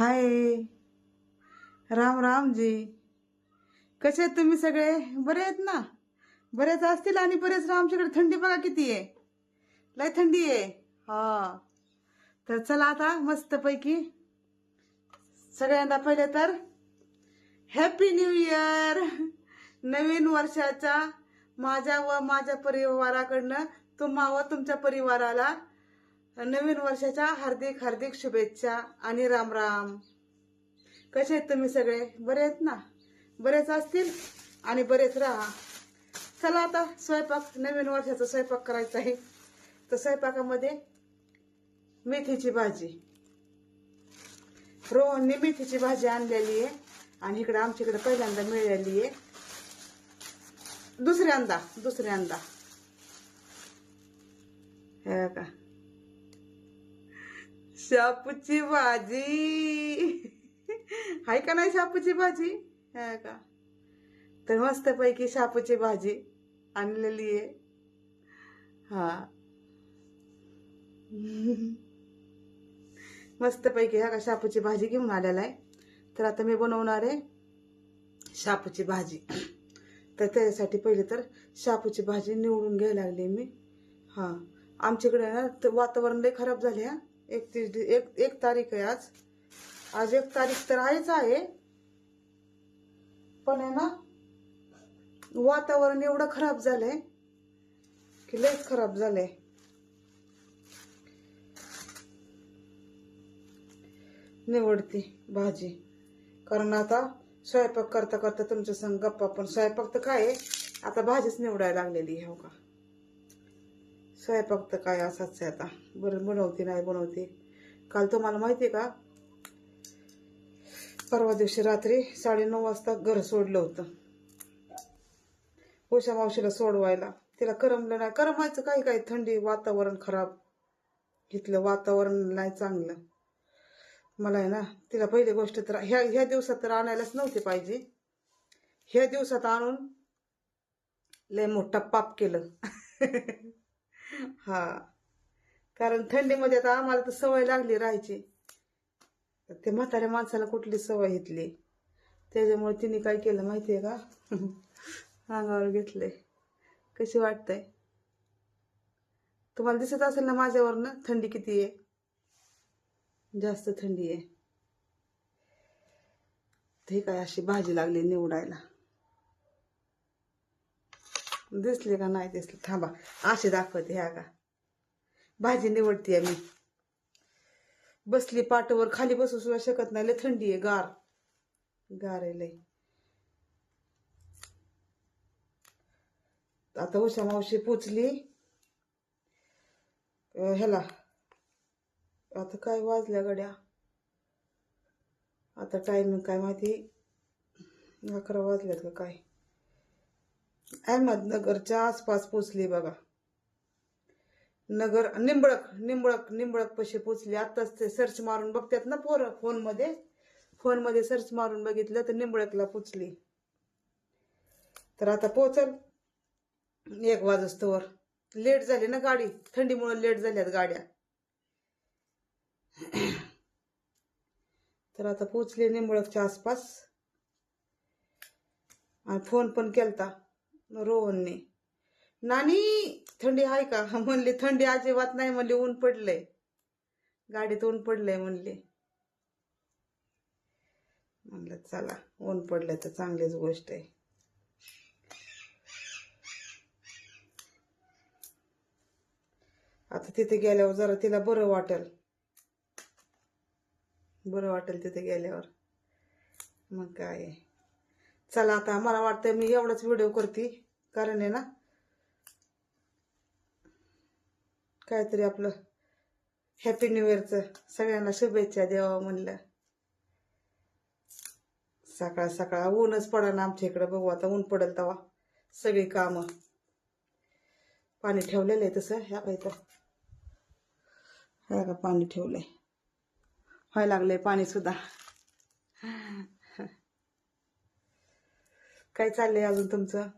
हाय. राम राम जी. कसे आहेत तुम्ही सगळे? बरे आहेत ना? बरेच असतील आणि बरेच रामच्याकडे आमच्याकडे थंडी बघा किती आहे. लय थंडी आहे. हा. तर चला आता मस्तपैकी. सगळ्यांना पहिले तर हॅपी न्यू इयर नवीन वर्षाचा माझ्या व माझ्या परिवाराकडनं तुम्हा व तुमच्या परिवाराला नवीन वर्षाच्या हार्दिक हार्दिक शुभेच्छा आणि राम राम. कसे आहेत तुम्ही सगळे? बरे आहेत ना? बरेच असतील आणि बरेच राहा. चला आता स्वयंपाक नवीन वर्षाचा स्वयंपाक करायचा आहे. तर स्वयंपाकामध्ये मेथीची भाजी. रोहनने मेथीची भाजी आणलेली आहे आणि इकडे आमच्याकडे पहिल्यांदा मिळालेली आहे. दुसऱ्यांदा दुसऱ्यांदा. हे का शापूची भाजी. हाय का नाही शापूची भाजी? हे का? तर मस्तपैकी शापूची भाजी आणलेली आहे. हा. मस्तपैकी हा का शापूची भाजी घेऊन आलेला आहे. तर आता मी बनवणार आहे शापूची भाजी. तर त्याच्यासाठी पहिले तर शापूची भाजी निवडून घ्यायला लागली मी. हां. आमच्याकडे ना वातावरण लय खराब झाले हा. एकतीस एक एक तारीख आहे आज. आज एक तारीख तर आहेच आहे. पण आहे ना वातावरण एवढं खराब झालंय की लयच खराब झालंय. निवडती भाजी. कारण आता स्वयंपाक करता करता तुमच्या संग गप्पा पण स्वयंपाक तर काय आता भाजीच निवडायला लागलेली आहे हो का? स्वयंपाक तर काय असाच आहे आता. बरं बनवते नाही बनवते. काल तुम्हाला माहिती आहे का? परवा दिवशी रात्री साडेनऊ वाजता घर सोडलं होतं. उषा मावशीला सोडवायला. तिला करमलं नाही. करमायचं काही काही थंडी वातावरण खराब. इथलं वातावरण नाही चांगलं. मला आहे ना तिला पहिली गोष्ट तर ह्या ह्या दिवसात तर आणायलाच नव्हती पाहिजे. ह्या दिवसात आणून लय मोठा पाप केलं. हा. कारण थंडीमध्ये आता आम्हाला तर सवय लागली राहायची. ते म्हाताऱ्या माणसाला कुठली सवय घेतली? त्याच्यामुळे तिने काय केलं माहिती आहे का? अंगावर घेतले कशी वाटतंय? तुम्हाला दिसत असेल ना माझ्यावरनं? थंडी किती आहे? जास्त थंडी आहे. ते काय अशी भाजी लागली निवडायला. दिसले का नाही दिसले? थांबा. असे दाखवते ह्या का. भाजी निवडते मी. बसली पाटवर खाली बसू सुद्धा शकत नाही. लय थंडी आहे गार. गार आहे लय. आता उषा मावशी पोचली. ह्याला. आता काय वाजल्या गड्या? आता टायमिंग काय माहिती? अकरा वाजल्यात का काय? अहमदनगरच्या आसपास पोचले बघा. नगर निंबळक निंबळक निंबळक पशी पोचले आताच ते सर्च मारून बघतात ना पोरं फोनमध्ये. फोनमध्ये सर्च मारून बघितलं तर निंबळकला पोचली तर आता पोचल एक वाजस्तोवर लेट झाली ना गाडी. थंडीमुळे लेट झाल्यात गाड्या. तर आता पोचले निंबळकच्या आसपास. आणि फोन पण केलता. रोहनने. नानी थंडी आहे का? म्हणली थंडी अजिबात नाही म्हणली ऊन पडलंय. गाडीत ऊन पडलंय म्हणली. म्हणलं चला ऊन पडलंय तर चांगलीच गोष्ट आहे. आता तिथे गेल्यावर जरा तिला बरं वाटेल. बरं वाटेल तिथे गेल्यावर. मग काय आहे. चला आता मला वाटतं मी एवढाच व्हिडिओ करते. कारण आहे ना काहीतरी आपलं हॅपी न्यू इयरचं सगळ्यांना शुभेच्छा द्यावा म्हणलं. सकाळ सकाळ ऊनच पडा ना आमच्या इकडं बघू आता ऊन पडेल तेव्हा. सगळी कामं. पाणी ठेवलेलं आहे तसं ह्या पाहिजे ह्या का पाणी ठेवलंय. व्हायला लागलंय पाणी सुद्धा. काय चाललंय अजून तुमचं?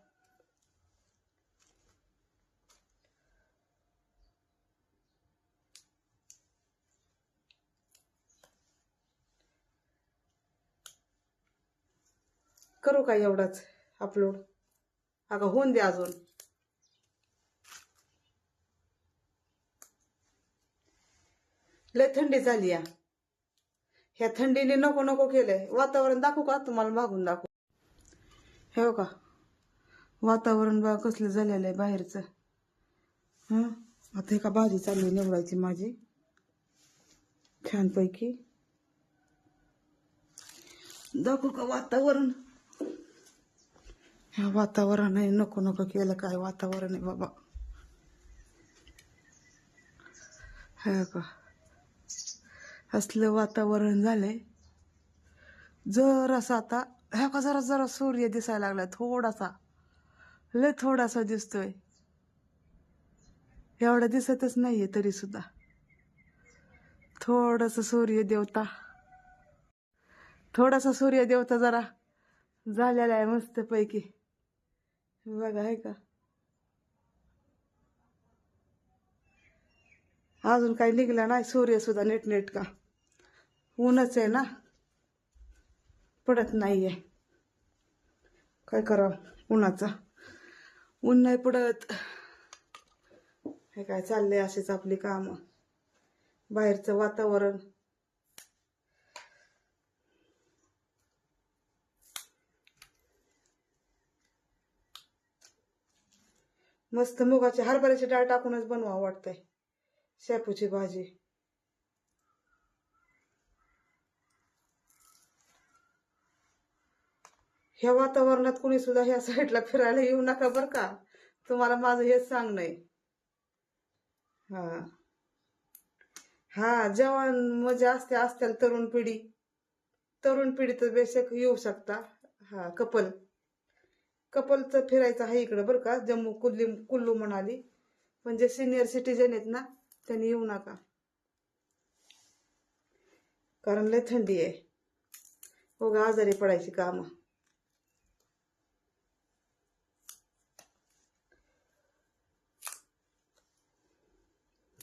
करू का एवढाच अपलोड अगं होऊन द्या अजून. लय थंडी झाली या. ह्या थंडीने नको नको केलंय. वातावरण दाखवू का? तुम्हाला मागून दाखवू. हे हो का वातावरण बा कसलं झालेलं आहे बाहेरचं. आता एका भाजी चालली निवडायची माझी. छानपैकी. दाखवू का वातावरण? ह्या वातावरण आहे. नको नको केलं काय वातावरण आहे बाबा. हे का असलं वातावरण झालंय. जरासा आता ह्या का जरा जरा सूर्य दिसायला लागला थोडासा. लय थोडासा दिसतोय. एवढा दिसतच नाहीये तरी सुद्धा थोडंसं सूर्य देवता थोडासा सूर्य देवता जरा झालेला आहे मस्त पैकी बघा आहे का? अजून काही निघला नाही सूर्य सुद्धा नीट का ऊनच आहे ना? पडत नाहीये. काय करावं? उन्हाचा. ऊन नाही पडत. हे काय चाललंय अशीच आपली काम. बाहेरचं वातावरण. मस्त मुगाची हरभऱ्याची डाळ टाकूनच बनवा वाटतंय. शेपूची भाजी. ह्या वातावरणात कोणी सुद्धा ह्या साईडला फिरायला येऊ नका बर का. तुम्हाला माझं हेच सांगणं आहे. हा. हा जेवण म्हणजे असते असतील तरुण पिढी. तरुण पिढी तर बेशक येऊ शकता. हा कपल. कपलचं फिरायचं आहे इकडं बरं का जम्मू कुल्ली कुल्लू म्हणाली. पण जे सिनियर सिटीजन आहेत ना त्यांनी येऊ नका. कारण लय थंडी आहे. हो गा आजारी पडायची कामं.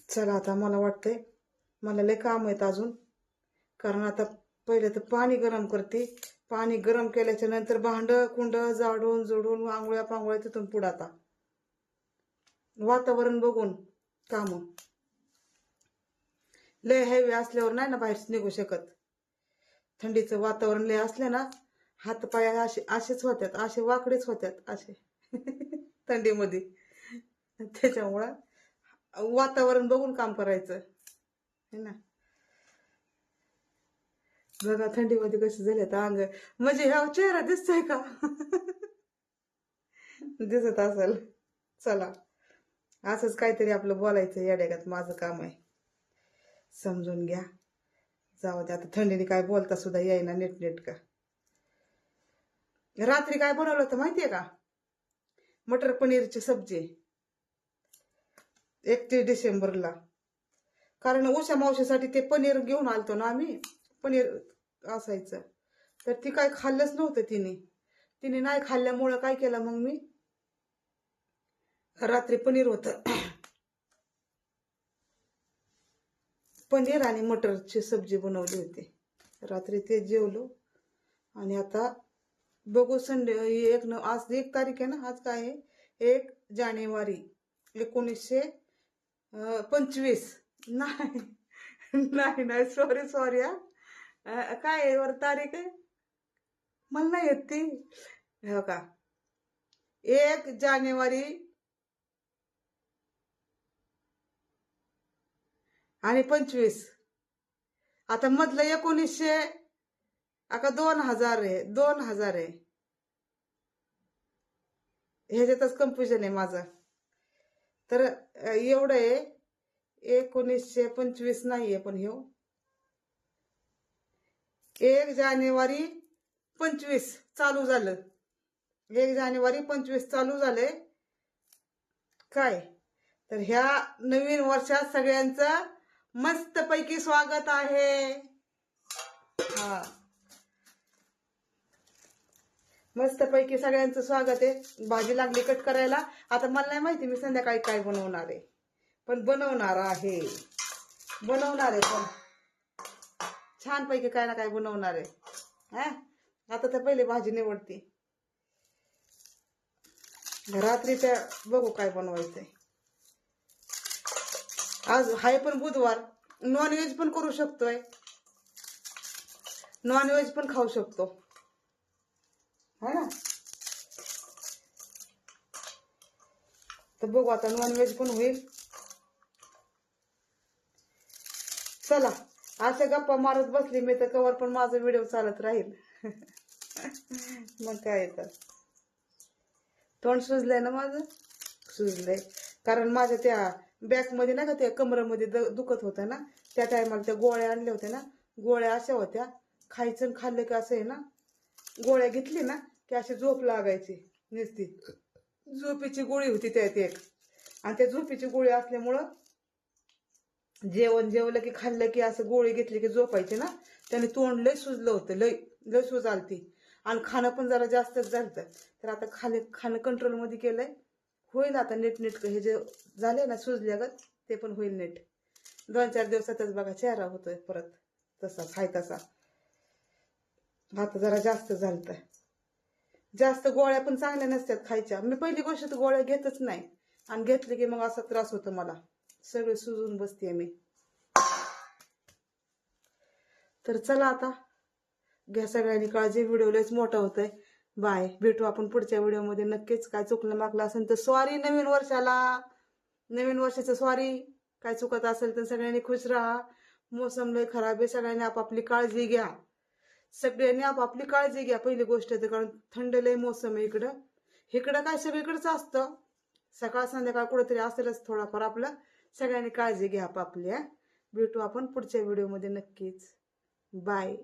चला आता मला वाटतंय मला लय काम आहेत अजून. कारण आता पहिले तर पाणी गरम करते. पाणी गरम केल्याच्यानंतर भांड कुंड जाडून जोडून आंघोळ्या पांघोळ्या तिथून पुढं आता. वातावरण बघून काम. लय हेवी असल्यावर नाही ना बाहेर निघू शकत. थंडीचं वातावरण लय असले ना हातपाय असे असेच होत्यात असे वाकडेच होत्यात असे. थंडीमध्ये. त्याच्यामुळं वातावरण बघून काम करायचं. है ना. बघा थंडीमध्ये कसे झाले तर अंग. म्हणजे ह्या चेहरा दिसतोय का? दिसत असेल. चला. असंच काहीतरी आपलं बोलायचं या डेगात माझं काम आहे. समजून घ्या. जाऊ दे आता थंडीने काय बोलता सुद्धा येईना नीट नीट का रात्री काय बनवलं होतं माहितीये का? मटर पनीरची सब्जी. एकतीस डिसेंबरला. कारण उषा मावशीसाठी ते पनीर घेऊन आलतो ना आम्ही पनीर असायचं. तर ती काय खाल्लंच नव्हतं तिने. तिने नाही खाल्ल्यामुळं काय केलं मग मी? रात्री पनीर होतं. पनीर आणि मटरची सब्जी बनवली होती. रात्री ते जेवलो. आणि आता बघू संडे एक न आज एक तारीख आहे ना आज काय आहे? एक जानेवारी एकोणीसशे पंचवीस. नाही. नाही नाही. सॉरी सॉरी हा. काय आहे? वर तारीख आहे? मला नाही येत ती. हो का एक जानेवारी. आणि पंचवीस. आता मधलं एकोणीसशे आता दोन हजार आहे. दोन हजार आहे. ह्याच्यातच कन्फ्युजन आहे माझं. तर एवढं आहे. एकोणीसशे पंचवीस नाहीये पण हे एक जानेवारी पंचवीस चालू झालं. एक जानेवारी पंचवीस चालू झाले काय? तर ह्या नवीन वर्षात सगळ्यांचं मस्तपैकी स्वागत आहे. हा. मस्तपैकी सगळ्यांचं स्वागत आहे. भाजी लागली कट करायला. आता मला नाही माहिती मी संध्याकाळी काय बनवणार आहे. पण बनवणार आहे. बनवणार आहे पण. छानपैकी काय ना काय बनवणार आहे. हा? आता तर पहिले भाजी निवडते. रात्रीच्या बघू काय बनवायचंय. आज हाय पण बुधवार. नॉनव्हेज पण करू शकतोय. नॉनव्हेज पण खाऊ शकतो. है ना? तर बघू आता नॉनव्हेज पण होईल. चला असे गप्पा मारत बसली मी तर कवर पण माझा व्हिडिओ चालत राहील. मग काय तर. तोंड सुजलंय ना माझं? सुजलंय. कारण माझ्या त्या बॅकमध्ये ना का त्या कमरेमध्ये दुखत होतं ना? त्या टायमाला त्या गोळ्या आणल्या होत्या ना? गोळ्या अशा होत्या. खायचं खाल्लं की असं आहे ना? गोळ्या घेतली ना? की अशी झोप लागायची नुसती. झोपीची गोळी होती त्यात एक. आणि त्या झोपीची गोळी असल्यामुळं जेवण जेवलं की खाल्लं की असं गोळी घेतली की झोपायची ना त्याने तोंड लय सुजलं होतं लय लय सुज आलती आणि खाणं पण जरा जास्तच झालं तर आता खाले खाणं कंट्रोलमध्ये केलंय. होईल आता नीट नीट हे जे झाले ना सुजल्यागत ते पण होईल नीट. दोन चार दिवसातच बघा चेहरा होतोय परत. तसा हाय तसा. आता जरा जास्त झालं जास्त गोळ्या पण चांगल्या नसतात खायच्या. मी पहिली गोष्ट तर गोळ्या घेतच नाही. आणि घेतले की मग असा त्रास होतो मला. सगळे सुजून बसते मी. तर चला आता. घ्या सगळ्यांनी काळजी. व्हिडिओ लयच मोठा होतोय. बाय. भेटू आपण पुढच्या व्हिडिओमध्ये. नक्कीच काय चुकलं मागलं असेल तर सॉरी नवीन वर्षाला. नवीन वर्षाचं सॉरी काय चुकत असेल तर सगळ्यांनी खुश राहा. मोसम लय खराब आहे. सगळ्यांनी आपापली काळजी घ्या. सगळ्यांनी आपापली काळजी घ्या पहिली गोष्ट तर कारण थंड लय मोसम आहे इकडं. इकडं काय सगळीकडंच असतं. सकाळ संध्याकाळ कुठेतरी असेलच थोडाफार आपलं. सगळ्यांनी काळजी घ्या आपापली भेटू आपण पुढच्या व्हिडिओमध्ये नक्कीच. बाय.